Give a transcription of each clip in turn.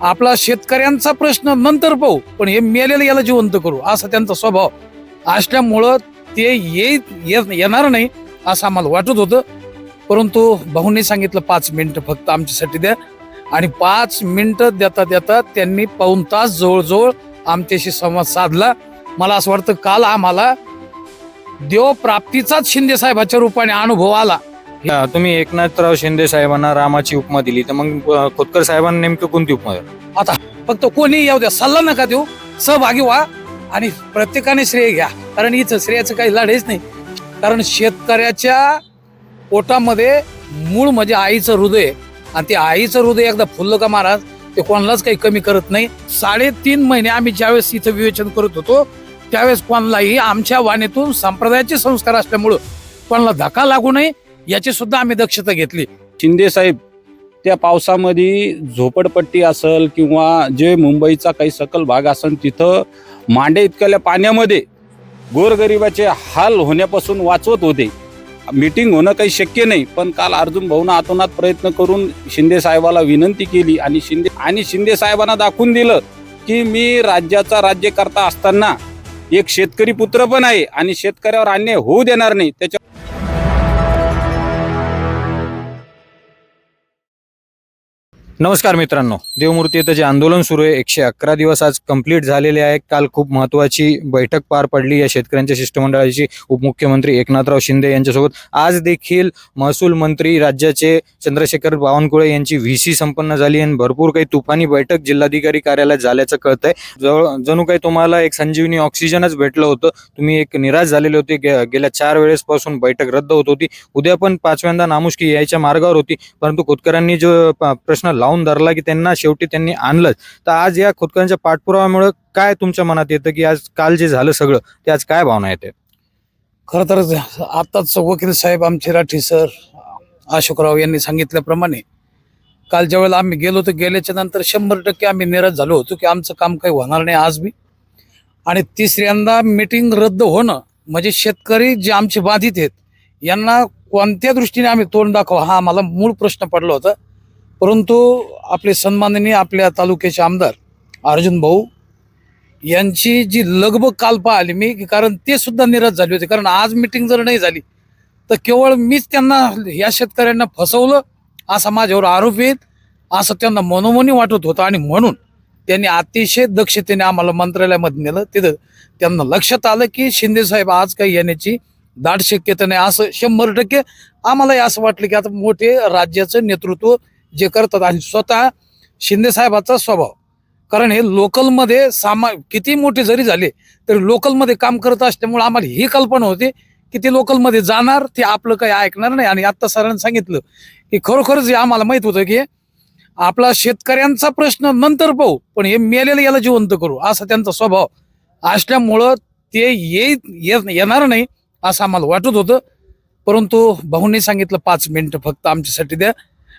आपला शेतकऱ्यांचा प्रश्न नंतर पाहू पण हे मेलेलं याला जिवंत करू असा त्यांचा स्वभाव. असल्यामुळं ते येई ये- येणार नाही असं आम्हाला वाटत होतं. परंतु भाऊंनी सांगितलं पाच मिनिटं फक्त आमच्यासाठी द्या. आणि पाच मिनिटं देता देता त्यांनी पाऊन तास जवळजवळ आमच्याशी संवाद साधला. मला असं वाटतं काल आम्हाला देव प्राप्तीचाच शिंदे साहेबाच्या रूपाने अनुभव आला. हा, तुम्ही एकनाथराव शिंदे साहेबांना रामाची उपमा दिली. तर मग अ, खोतकर साहेबांना नेमकं कोणती उपमा आता फक्त कोणी येऊ द्या सल्ला नका देऊ. सहभागी व्हा आणि प्रत्येकाने श्रेय घ्या. कारण इथं श्रेयाचं काही लढाईच नाही. कारण शेतकऱ्याच्या पोटामध्ये मूळ म्हणजे आईचं हृदय आणि ते आईचं हृदय एकदा फुललं का महाराज ते कोणालाच काही कमी करत नाही. साडेतीन महिने आम्ही ज्यावेळेस इथं विवेचन करत होतो त्यावेळेस कोणालाही आमच्या वाणीतून संप्रदायाचे संस्कार असल्यामुळं कोणाला धक्का लागू नये. याची सुद्धा आम्ही दक्षता घेतली. शिंदे साहेब त्या पावसामध्ये झोपडपट्टी असेल किंवा जे मुंबईचा काही सकल भाग असेल तिथं मांडे इतक्याल्या पाण्यामध्ये गोरगरिबाचे हाल होण्यापासून वाचवत होते. मीटिंग होणं काही शक्य नाही पण काल अर्जुन भाऊना आतोनात प्रयत्न करून शिंदे साहेबाला विनंती केली आणि शिंदे आणि शिंदे साहेबांना दाखवून दिलं की मी राज्याचा राज्यकर्ता असताना एक शेतकरी पुत्र पण आहे आणि शेतकऱ्यावर अन्याय होऊ देणार नाही. त्याच्या नमस्कार मित्रांनो. देवमूर्ती येथे जे आंदोलन सुरू आहे एकशे अकरा दिवस आज कंप्लीट झालेले आहे काल खूप महत्वाची बैठक पार पडली या शेतकऱ्यांच्या शिष्टमंडळाची. उपमुख्यमंत्री एकनाथराव शिंदे यांच्यासोबत. आज देखील महसूल मंत्री राज्याचे चंद्रशेखर बावनकुळे यांची व्ही सी संपन्न झाली आणि भरपूर काही तुफानी बैठक जिल्हाधिकारी कार्यालयात झाल्याचं कळत आहे जवळ जणू काही तुम्हाला एक संजीवनी ऑक्सिजनच भेटलं होतं. तुम्ही एक निराश झालेले होते. गेल्या चार वेळेसपासून बैठक रद्द होत होती. उद्या पण पाचव्यांदा नामुष्की यायच्या मार्गावर होती. परंतु खोतकरांनी जो प्रश्न लावून पाहून धरला की त्यांना शेवटी त्यांनी आणलंच. तर आज या खोतकरांच्या पाठपुराव्यामुळे काय तुमच्या मनात येतं की आज काल जे झालं सगळं ते आज काय भावना येते खरं तर आताच वकील साहेब आमचे राठी सर अशोकराव यांनी सांगितल्याप्रमाणे काल ज्यावेळेला आम्ही गेलो तर गेल्याच्यानंतर शंभर टक्के आम्ही निराश झालो होतो की आमचं काम काही होणार नाही आज बी. आणि तिसऱ्यांदा मीटिंग रद्द होणं म्हणजे शेतकरी जे आमचे बाधित आहेत यांना कोणत्या दृष्टीने आम्ही तोंड दाखवा हा आम्हाला मूळ प्रश्न पडला होता. परंतु आपले सन्माननीय आपल्या तालुक्याचे आमदार अर्जुन भाऊ यांची जी लगबग काल पाहिली मी की कारण ते सुद्धा निराश झाले होते. कारण आज मिटिंग जर नाही झाली तर केवळ मीच त्यांना या शेतकऱ्यांना फसवलं असा माझ्यावर आरोप येत असं त्यांना मनोमनी वाटत होतं. आणि म्हणून त्यांनी अतिशय दक्षतेने आम्हाला मंत्रालयामध्ये नेलं. तिथं त्यांना लक्षात आलं की शिंदे साहेब आज काही येण्याची दाट शक्यता नाही. असं शंभर टक्के आम्हालाही असं वाटलं की आता मोठे राज्याचं नेतृत्व जे करतात आणि स्वतः शिंदेसाहेबाचा स्वभाव. कारण हे लोकलमध्ये सामा किती मोठे जरी झाले तरी लोकलमध्ये काम करत असल्यामुळे आम्हाला ही कल्पना होती की ते लोकलमध्ये जाणार ते आपलं काही ऐकणार नाही. आणि आत्ता सरांनी सांगितलं की खरोखरच हे आम्हाला माहीत होतं की आपला शेतकऱ्यांचा प्रश्न नंतर पाहू पण हे मेलेलं याला जिवंत करू असा त्यांचा स्वभाव असल्यामुळं ते येई ये- येणार नाही असं आम्हाला वाटत होतं. परंतु भाऊंनी सांगितलं पाच मिनिटं फक्त आमच्यासाठी द्या.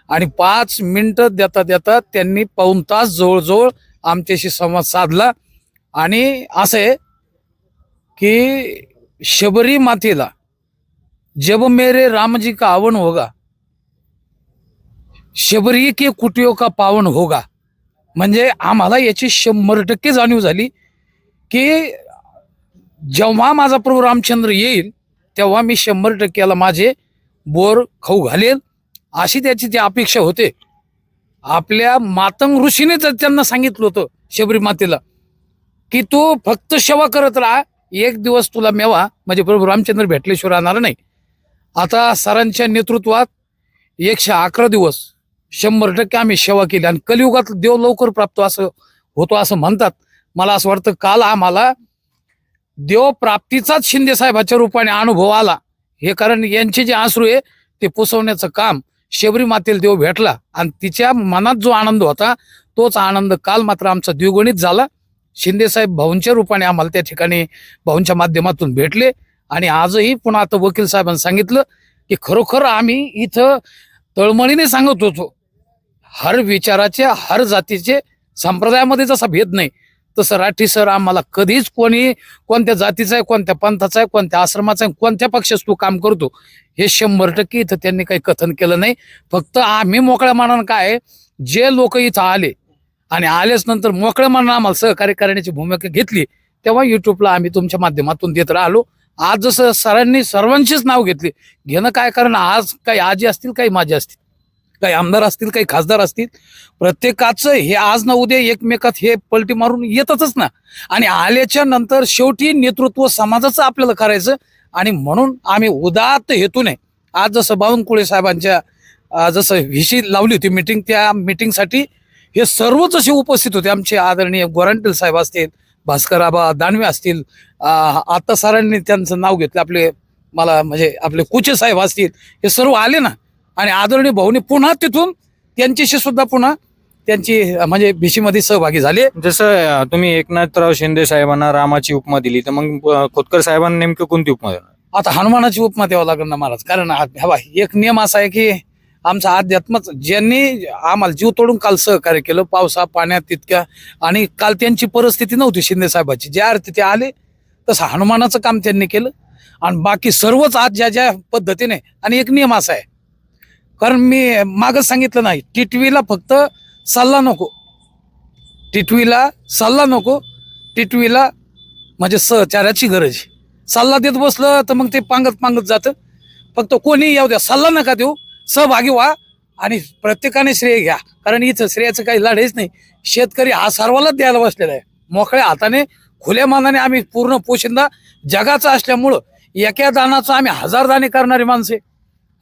आणि पाच मिनटं देता देता त्यांनी पाऊन तास जवळजवळ आमच्याशी संवाद साधला. आणि असं आहे की शबरी मातेला जब मेरे रामजी का आवन होगा शबरी के कुटियो का पावन होगा. म्हणजे आम्हाला याची शंभर टक्के जाणीव झाली की जेव्हा माझा प्रभू रामचंद्र येईल तेव्हा मी शंभर टक्क्याला माझे बोर खाऊ घालेल. अशी त्याची ती अपेक्षा होते. आपल्या मातंग ऋषीने तर त्यांना सांगितलं होतं शबरी मातेला की तू फक्त सेवा करत राहा एक दिवस तुला मेवा म्हणजे प्रभू रामचंद्र भेटल्याशिवाय राहणार नाही. आता सरांच्या नेतृत्वात एकशे अकरा दिवस शंभर टक्के आम्ही सेवा केली आणि कलियुगात देव लवकर प्राप्त असं होतो असं म्हणतात. मला असं वाटतं काल आम्हाला देव प्राप्तीचाच शिंदे साहेबाच्या रूपाने अनुभव आला. हे कारण यांचे जे आसरू आहे ते पुसवण्याचं काम शबरी मातेला देव भेटला आणि तिच्या मनात जो आनंद होता तोच आनंद काल मात्र आमचा द्विगुणित झाला. शिंदेसाहेब भाऊंच्या रूपाने आम्हाला त्या ठिकाणी भाऊंच्या माध्यमातून भेटले आणि आजही पुन्हा आता वकील साहेबांनी सांगितलं की खरोखर आम्ही इथं तळमळीने सांगत होतो. हर विचाराचे हर जातीचे संप्रदायामध्ये जसा भेद नाही तसं राठी सर आम्हाला कधीच कोणी कोणत्या जातीचा आहे कोणत्या पंथाचा आहे कोणत्या आश्रमाचा आहे कोणत्या पक्षात तू काम करतो हे शंभर टक्के इथं त्यांनी काही कथन केलं नाही. फक्त आम्ही मोकळ्या मानानं काय जे लोक इथं आले आणि आल्याच नंतर मोकळ्या मानानं आम्हाला सहकार्य करण्याची भूमिका घेतली तेव्हा युट्यूबला आम्ही तुमच्या माध्यमातून देत राहिलो. आज जसं सरांनी सर्वांचीच नाव घेतली घेणं काय? कारण आज काही आजी असतील काही माझी असतील. काही आमदार असतील काही खासदार असतील प्रत्येकाचं हे आज ना उद्या एकमेकात हे पलटी मारून येतच ना. आणि आल्याच्यानंतर शेवटी नेतृत्व समाजाचं आपल्याला करायचं आणि म्हणून आम्ही उदात्त हेतूने आज जसं बावनकुळे साहेबांच्या जसं हिशी लावली होती मिटिंग त्या मिटिंगसाठी हे सर्वच असे उपस्थित होते. आमचे आदरणीय गोरांटेल साहेब असतील भास्कर आबा दानवे असतील आता सरांनी त्यांचं नाव घेतलं आपले मला म्हणजे आपले कुचे साहेब असतील हे सर्व आले ना. आणि आदरणीय भाऊनी पुन्हा तिथून त्यांच्याशी सुद्धा पुन्हा त्यांची म्हणजे भिशीमध्ये सहभागी झाले. जसं तुम्ही एकनाथराव शिंदे साहेबांना रामाची उपमा दिली तर मग खोतकर साहेबांना नेमकं कोणती उपमा आता हनुमानाची उपमा द्यावं लागेल ना महाराज. कारण एक नियम असा आहे की आमचा अध्यात्मच ज्यांनी आम्हाला जीव तोडून काल सहकार्य केलं पावसा पाण्यात तितक्या आणि काल त्यांची परिस्थिती नव्हती शिंदे साहेबाची. ज्या अर्थी ते आले तसं हनुमानाचं काम त्यांनी केलं. आणि बाकी सर्वच आज ज्या ज्या पद्धतीने आणि एक नियम असा आहे कारण मी मागं सांगितलं नाही. टिटवीला फक्त सल्ला नको. टिटवीला सल्ला नको. टिटवीला म्हणजे सहचाराची गरज आहे. सल्ला देत बसलं तर मग ते पांगत पांगत जातं. फक्त कोणी येऊ द्या. सल्ला नका देऊ. सहभागी व्हा आणि प्रत्येकाने श्रेय घ्या. कारण इथं श्रेयाचं काही लढाईच नाही. शेतकरी हा सर्वालाच द्यायला बसलेला आहे. मोकळ्या हाताने खुल्या मानाने आम्ही पूर्ण पोशिंदा जगाचा असल्यामुळं एका दानाचं आम्ही हजार दाणे करणारी माणसे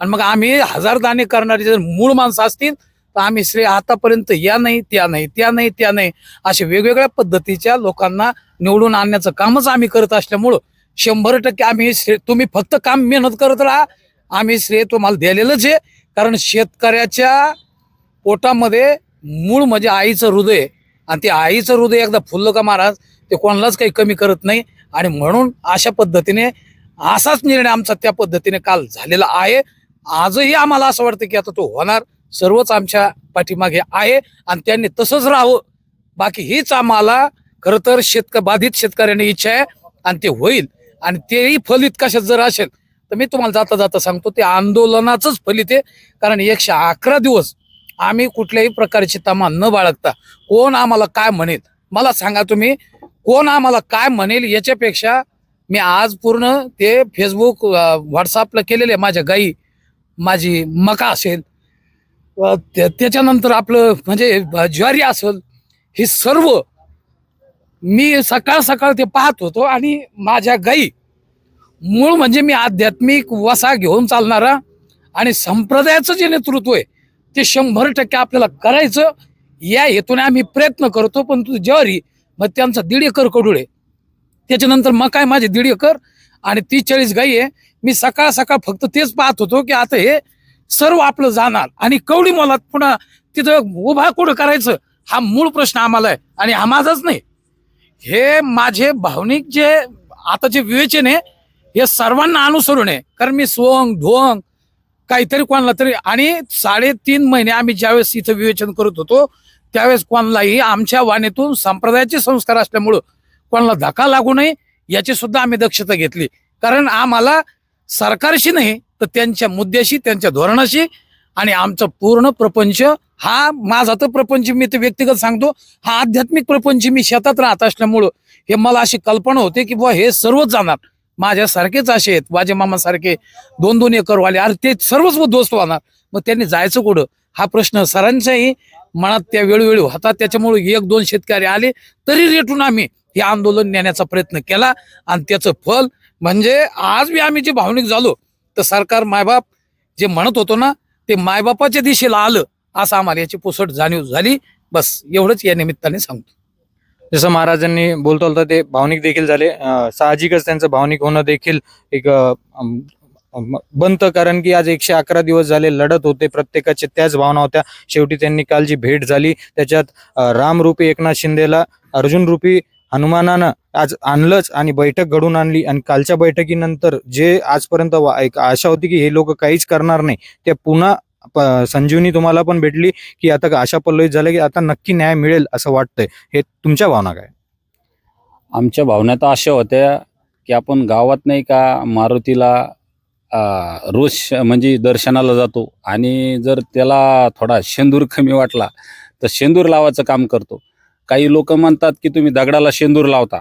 आणि मग आम्ही हजार दाणे करणारी जर मूळ माणसं असतील तर आम्ही श्रेय आतापर्यंत या नाही त्या नाही त्या नाही त्या नाही अशा वेगवेगळ्या पद्धतीच्या लोकांना निवडून आणण्याचं कामच आम्ही करत असल्यामुळं शंभर टक्के आम्ही श्रेय तुम्ही फक्त काम मेहनत करत राहा. आम्ही श्रेय तुम्हाला दिलेलंच आहे. कारण शेतकऱ्याच्या पोटामध्ये मूळ म्हणजे आईचं हृदय आणि ते आईचं हृदय एकदा फुललं का महाराज ते कोणालाच काही कमी करत नाही. आणि म्हणून अशा पद्धतीने असाच निर्णय आमचा त्या पद्धतीने काल झालेला आहे. आजही आम्हाला असं वाटतं की आता तो होणार सर्वच आमच्या पाठीमागे आहे आणि त्यांनी तसंच राहावं. बाकी हीच आम्हाला खरं तर शेतक बाधित शेतकऱ्यांनी इच्छा आहे आणि ते होईल. आणि तेही फलित कशात जर असेल तर मी तुम्हाला जाता जाता सांगतो ते आंदोलनाचंच फलित आहे कारण एकशे अकरा दिवस आम्ही कुठल्याही प्रकारची तमा न बाळगता कोण आम्हाला काय म्हणेल मला सांगा तुम्ही कोण आम्हाला काय म्हणेल याच्यापेक्षा मी आज पूर्ण ते फेसबुक व्हॉट्सअपला केलेले आहे माझ्या गाई माझी मका असेल त्याच्यानंतर आपलं म्हणजे ज्वारी असेल हे सर्व मी सकाळ सकाळ ते पाहत होतो आणि माझ्या गाई मूळ म्हणजे मी आध्यात्मिक वसा घेऊन चालणारा आणि संप्रदायाचं जे नेतृत्व आहे ते शंभर टक्के आपल्याला करायचं. या हेतूने आम्ही प्रयत्न करतो पण तू ज्वारी मग त्यांचा दीड एकर कडूळ आहे. त्याच्यानंतर मग काय माझे दीड एकर. आणि तीस चाळीस गाई आहे. मी सकाळ सकाळ फक्त तेच पाहत होतो की आता हे सर्व आपलं जाणार. आणि कवडी मोलात पुन्हा तिथं उभा कुठं करायचं? हा मूळ प्रश्न आम्हाला आहे. आणि हा माझाच नाही. हे माझे भावनिक जे आताचे विवेचन आहे हे सर्वांना अनुसरून आहे. कारण मी सोंग ढोंग काहीतरी कोणाला तरी आणि साडेतीन महिने आम्ही ज्यावेळेस इथं विवेचन करत होतो त्यावेळेस कोणालाही आमच्या वाणीतून संप्रदायाचे संस्कार असल्यामुळं कोणाला धक्का लागू नये. याची सुद्धा आम्ही दक्षता घेतली. कारण आम्हाला सरकारशी नाही तर त्यांच्या मुद्द्याशी त्यांच्या धोरणाशी आणि आमचा पूर्ण प्रपंच हा माझा तर प्रपंच मी ते व्यक्तिगत सांगतो हा आध्यात्मिक प्रपंच मी शेतात राहत असल्यामुळं हे मला अशी कल्पना होते की बुवा हे सर्वच जाणार. माझ्यासारखेच असे आहेत वाजे मामासारखे दोन दोन एकरवाले अरे ते सर्वच उद्ध्वस्त होणार. मग त्यांनी जायचं कुठं? हा प्रश्न सरांच्याही मनात त्या वेळोवेळी होता. त्याच्यामुळे एक दोन शेतकरी आले तरी रेटून आम्ही हे आंदोलन नेण्याचा प्रयत्न केला आणि त्याचं फल म्हणजे आज बी आम्ही जे भावनिक झालो तर सरकार मायबाप जे म्हणत होतो ना ते मायबापाच्या दिशेला आलं असं आम्हाला याची पुसट जाणीव झाली. बस एवढंच या निमित्ताने सांगतो. जसं महाराजांनी बोलतो होता ते भावनिक देखील झाले. साहजिकच त्यांचं भावनिक होणं देखील एक बनतं कारण की आज एकशे अकरा दिवस झाले लढत होते प्रत्येकाचे त्याच भावना होत्या. शेवटी त्यांनी काल जी भेट झाली. त्याच्यात रामरूपी एकनाथ शिंदेला अर्जुन रूपी हनुमानानं आज आणलंच आणि बैठक घडून आणली आणि कालच्या बैठकीनंतर जे आजपर्यंत वा- एक आशा होती की हे लोक काहीच करणार नाही ते पुन्हा संजीवनी तुम्हाला पण भेटली की आता आशा पल्लवित झालं की आता नक्की न्याय मिळेल असं वाटतंय. हे तुमच्या भावना काय? आमच्या भावना तर अशा होत्या की आपण गावात नाही का मारुतीला रोज म्हणजे दर्शनाला जातो आणि जर त्याला थोडा शेंदूर कमी वाटला तर शेंदूर लावायचं काम करतो. काही लोक म्हणतात की तुम्ही दगडाला शेंदूर लावता.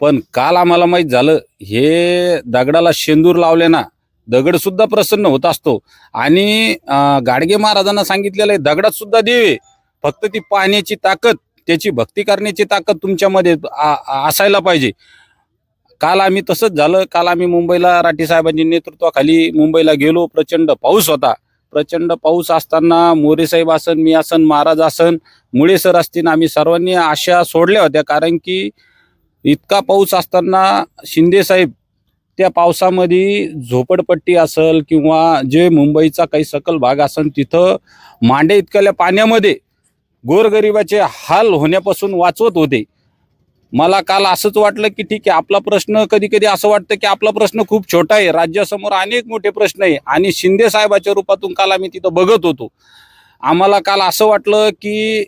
पण काल आम्हाला माहीत झालं हे दगडाला शेंदूर लावले ना दगड सुद्धा प्रसन्न होत असतो. आणि गाडगे महाराजांना सांगितलेलं आहे दगडात सुद्धा देवे फक्त ती पाहण्याची ताकद त्याची भक्ती करण्याची ताकद तुमच्यामध्ये आ- असायला पाहिजे. काल आम्ही तसंच झालं. काल आम्ही मुंबईला राठी साहेबांच्या नेतृत्वाखाली मुंबईला गेलो. प्रचंड पाऊस होता. प्रचंड पाऊस असताना मोरेसाहेब आसन मी आसन महाराज आसन मुळे सर असतील आम्ही सर्वांनी आशा सोडल्या होत्या. कारण की इतका पाऊस असताना शिंदेसाहेब त्या पावसामध्ये झोपडपट्टी असल किंवा जे मुंबईचा काही सकल भाग असेल तिथं मांडे इतक्याल्या पाण्यामध्ये गोरगरिबाचे हाल होण्यापासून वाचवत होते. मला काल असंच वाटलं की ठीक आहे आपला प्रश्न कधी कधी असं वाटतं की आपला प्रश्न खूप छोटा आहे राज्यासमोर अनेक मोठे प्रश्न आहे आणि शिंदे साहेबाच्या रूपातून काल आम्ही तिथं बघत होतो. आम्हाला काल असं वाटलं की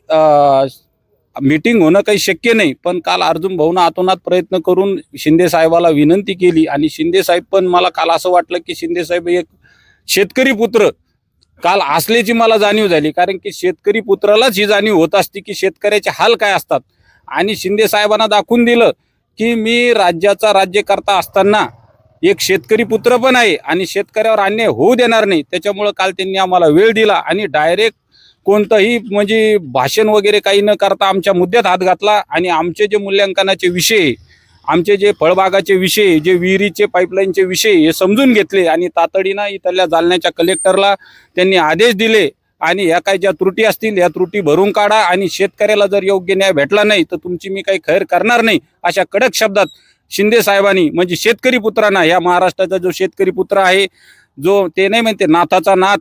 मीटिंग होणं काही शक्य नाही पण काल अर्जुन भाऊनं आतोनात प्रयत्न करून शिंदे साहेबाला विनंती केली आणि शिंदे साहेब पण मला काल असं वाटलं की शिंदे साहेब एक शेतकरी पुत्र. काल असल्याची मला जाणीव झाली कारण की शेतकरी पुत्रालाच ही जाणीव होत असते की शेतकऱ्याचे हाल काय असतात. आणि शिंदे साहेबांना दाखवून दिलं की मी राज्याचा राज्यकर्ता असताना एक शेतकरी पुत्र पण आहे आणि शेतकऱ्यावर अन्याय होऊ देणार नाही. त्याच्यामुळं काल त्यांनी आम्हाला वेळ दिला आणि डायरेक्ट कोणतंही म्हणजे भाषण वगैरे काही न करता आमच्या मुद्द्यात हात घातला आणि आमचे जे मूल्यांकनाचे विषय आमचे जे फळबागाचे विषय जे विहिरीचे पाईपलाईनचे विषय हे समजून घेतले आणि तातडीनं इथल्या जालन्याच्या कलेक्टरला त्यांनी आदेश दिले आणि ह्या काही ज्या त्रुटी असतील या त्रुटी भरून काढा आणि शेतकऱ्याला जर योग्य न्याय भेटला नाही तर तुमची मी काही खैर करणार नाही अशा कडक शब्दात शिंदे साहेबांनी म्हणजे शेतकरी पुत्रांना या महाराष्ट्राचा जो शेतकरी पुत्र आहे जो ते नाही म्हणते नाथाचा नाथ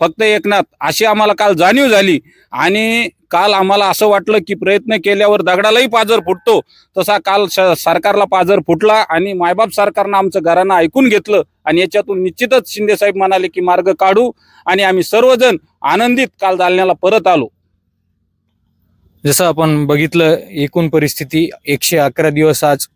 फक्त एकनाथ अशी आम्हाला काल जाणीव झाली. आणि काल आम्हाला असं वाटलं की प्रयत्न केल्यावर दगडालाही पाजर फुटतो. तसा काल सरकारला पाजर फुटला आणि मायबाप सरकारनं आमचं घरानं ऐकून घेतलं. आणि याच्यातून निश्चितच शिंदे साहेब म्हणाले की मार्ग काढू आणि आम्ही सर्वजण आनंदित काल जालन्याला परत आलो. जसं आपण बघितलं एकूण परिस्थिती एकशे अकरा दिवस आज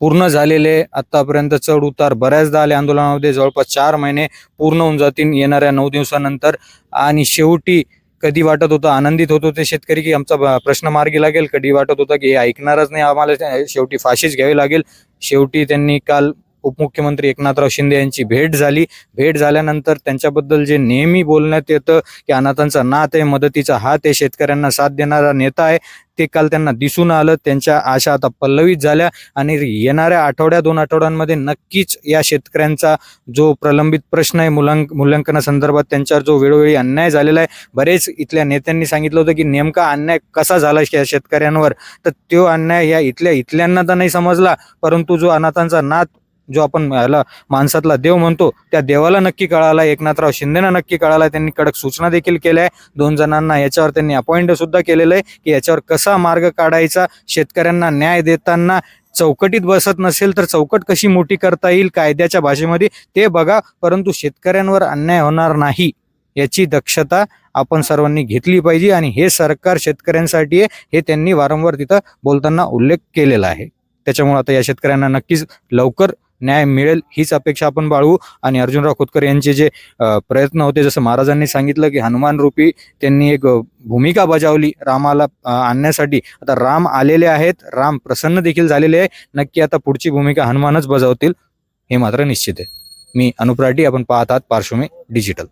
पूर्ण झालेले आतापर्यंत चढ उतार बऱ्याचदा आले. आंदोलनामध्ये जवळपास चार महिने पूर्ण होऊन जातील येणाऱ्या नऊ दिवसानंतर. आणि शेवटी कधी वाटत होतं आनंदित होत होते शेतकरी की आमचा प्रश्न मार्गी लागेल? कधी वाटत होतं की हे ऐकणारच नाही आम्हाला? शेवटी फाशीच घ्यावी लागेल. शेवटी त्यांनी काल उपमुख्यमंत्री एकनाथराव शिंदे यांची भेट झाली. भेट झाल्यानंतर त्यांच्याबद्दल जे नेहमी बोलण्यात येतं की अनाथांचा नात आहे मदतीचा हात आहे शेतकऱ्यांना साथ देणारा नेता आहे ते काल त्यांना दिसून आलं. त्यांच्या आशा आता पल्लवित झाल्या आणि येणाऱ्या आठवड्या दोन आठवड्यांमध्ये नक्कीच या शेतकऱ्यांचा जो प्रलंबित प्रश्न आहे मुलांक मूल्यांकनासंदर्भात त्यांच्यावर जो वेळोवेळी अन्याय झालेला आहे बरेच इथल्या नेत्यांनी सांगितलं होतं की नेमका अन्याय कसा झाला या शेतकऱ्यांवर? तर तो अन्याय या इथल्या इथल्यांना तर नाही समजला परंतु जो अनाथांचा नाथ जो आपण याला माणसातला देव म्हणतो त्या देवाला नक्की कळाला. एकनाथराव शिंदेना नक्की कळाला. त्यांनी कडक सूचना देखील केल्या आहे. दोन जणांना याच्यावर त्यांनी अपॉइंट सुद्धा केलेलं आहे की याच्यावर कसा मार्ग काढायचा? शेतकऱ्यांना न्याय देताना चौकटीत बसत नसेल तर चौकट कशी मोठी करता येईल? कायद्याच्या भाषेमध्ये ते बघा. परंतु शेतकऱ्यांवर अन्याय होणार नाही याची दक्षता आपण सर्वांनी घेतली पाहिजे आणि हे सरकार शेतकऱ्यांसाठी आहे हे त्यांनी वारंवार तिथं बोलताना उल्लेख केलेला आहे. त्याच्यामुळे आता या शेतकऱ्यांना नक्कीच लवकर न्याय मिळेल हीच अपेक्षा आपण बाळगू. आणि अर्जुनराव खोतकर यांचे जे प्रयत्न होते जसं महाराजांनी सांगितलं की हनुमान रूपी त्यांनी एक भूमिका बजावली रामाला आणण्यासाठी. आता राम आलेले आहेत राम प्रसन्न देखील झालेले आहे. नक्की आता पुढची भूमिका हनुमानच बजावतील हे मात्र निश्चित आहे. मी अनुप्राटी आपण पाहत आहात पार्श्वमी डिजिटल.